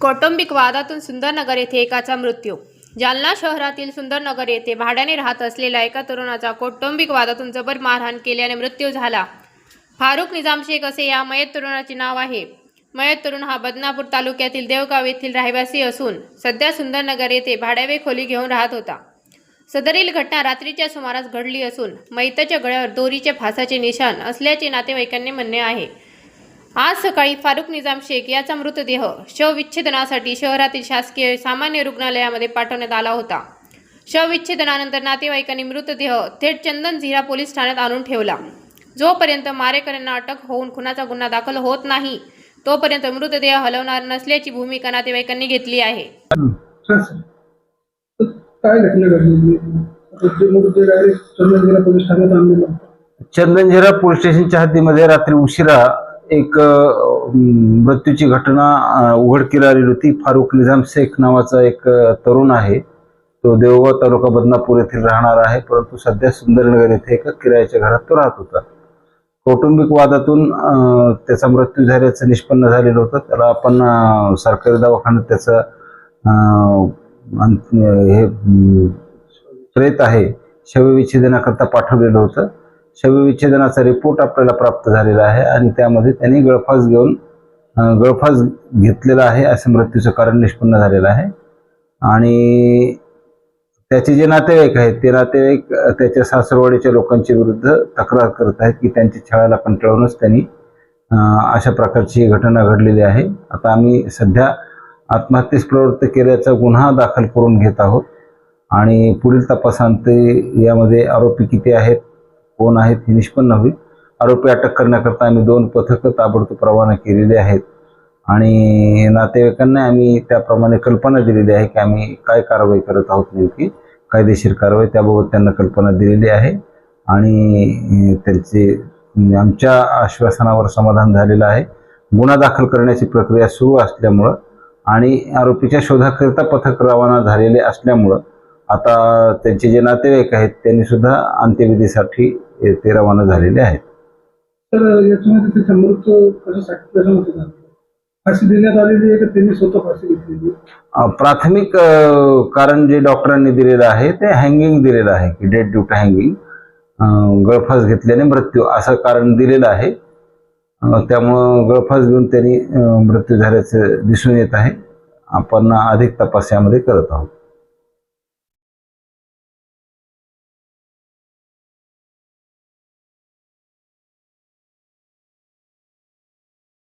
कौटुंबिक वादातून सुंदरनगर येथे एकाचा मृत्यू. जालना शहरातील सुंदरनगर येथे भाड्याने राहत असलेल्या एका तरुणाचा कौटुंबिक वादातून जबर मारहाण केल्याने मृत्यू झाला. फारुख निजाम शेख असे या मयत तरुणाचे नाव आहे. मयत तरुण हा बदनापूर तालुक्यातील देवगाव येथील रहिवासी असून सध्या सुंदरनगर येथे भाड्यावे खोली घेऊन राहत होता. सदरील घटना रात्रीच्या सुमारास घडली असून मैताच्या गळ्यावर दोरीचे फासाचे निशाण असल्याचे नातेवाईकांनी म्हणणे आहे. आज सकाळी फारुख निजाम शेख याचा मृतदेह शवविच्छेदनासाठी शहरातील शासकीय सामान्य रुग्णालयामध्ये पाठवण्यात आला होता. शवविच्छेदनानंतर नातेवाईकांनी मृतदेह थेट चंदन झिरा पोलीस ठाण्यात आणून ठेवला. जोपर्यंत मारेकऱ्यांना अटक होऊन खुनाचा गुन्हा दाखल होत नाही तोपर्यंत मृतदेह हलवणार नसल्याची भूमिका नातेवाईकांनी घेतली आहे. काय. चंदनझिरा पोलीस स्टेशनच्या हद्दीमध्ये रात्री उशिरा एक मृत्यूची घटना उघडकीला आलेली होती. फारुख निजाम शेख नावाचा एक तरुण आहे. तो देवगाव तालुका बदनापूर येथील राहणार आहे. परंतु सध्या सुंदरनगर येथे एका किरायाच्या घरात तो राहत होता. कौटुंबिक वादातून त्याचा मृत्यू झाल्याचं निष्पन्न झालेलं होतं. त्याला आपण सरकारी दवाखान्यात त्याचा हे प्रेत आहे शवविच्छेदनाकरता पाठवलेलं होतं. शवविच्छेदनाचा रिपोर्ट आपल्याला प्राप्त झालेला आहे आणि त्यामध्ये त्यांनी गळफास घेऊन गळफास घेतलेला आहे असं मृत्यूचं कारण निष्पन्न झालेलं आहे. आणि त्याचे जे नातेवाईक आहेत ते नातेवाईक त्याच्या सासरवाडीच्या लोकांच्या विरुद्ध तक्रार करत आहेत की त्यांच्या छळाला कंटाळूनच त्यांनी अशा प्रकारची घटना घडलेली आहे. आता आम्ही सध्या आत्महत्येस प्रवृत्त केल्याचा गुन्हा दाखल करून घेत आहोत आणि पुढील तपासांत यामध्ये आरोपी किती आहेत कोण आहेत हे निष्पन्न होईल. आरोपी अटक करण्याकरता आम्ही दोन पथकं ताबडतोब रवाना केलेली आहेत. आणि नातेवाईकांना आम्ही त्याप्रमाणे कल्पना दिलेली आहे की आम्ही काय कारवाई करत आहोत नेमकी. कायदेशीर कारवाई त्याबाबत त्यांना कल्पना दिलेली आहे. आणि त्यांचे आमच्या आश्वासनावर समाधान झालेलं आहे. गुन्हा दाखल करण्याची प्रक्रिया सुरू असल्यामुळं आणि आरोपीच्या शोधाकरिता पथक रवाना झालेले असल्यामुळं आता त्यांचे जे नातेवाईक आहेत त्यांनी सुद्धा अंत्यविधीसाठी ते रवाना झालेले आहेत. तर याच्यामध्ये त्याचा मृत्यू कशासाठी कशामध्ये झाला फाशी देण्यात आलेली आहे का त्यांनी स्वतः फाशी घेतलेली आहे? अ, प्राथमिक अ, कारण जे डॉक्टरांनी दिलेलं आहे ते हँगिंग दिलेलं आहे की डेड ड्यू टू हँगिंग गळफास घेतल्याने मृत्यू असं कारण दिलेलं आहे. अ, त्यामुळं गळफास घेऊन त्यांनी अ, मृत्यू झाल्याचं दिसून येत आहे. आपण अधिक तपास यामध्ये करत आहोत.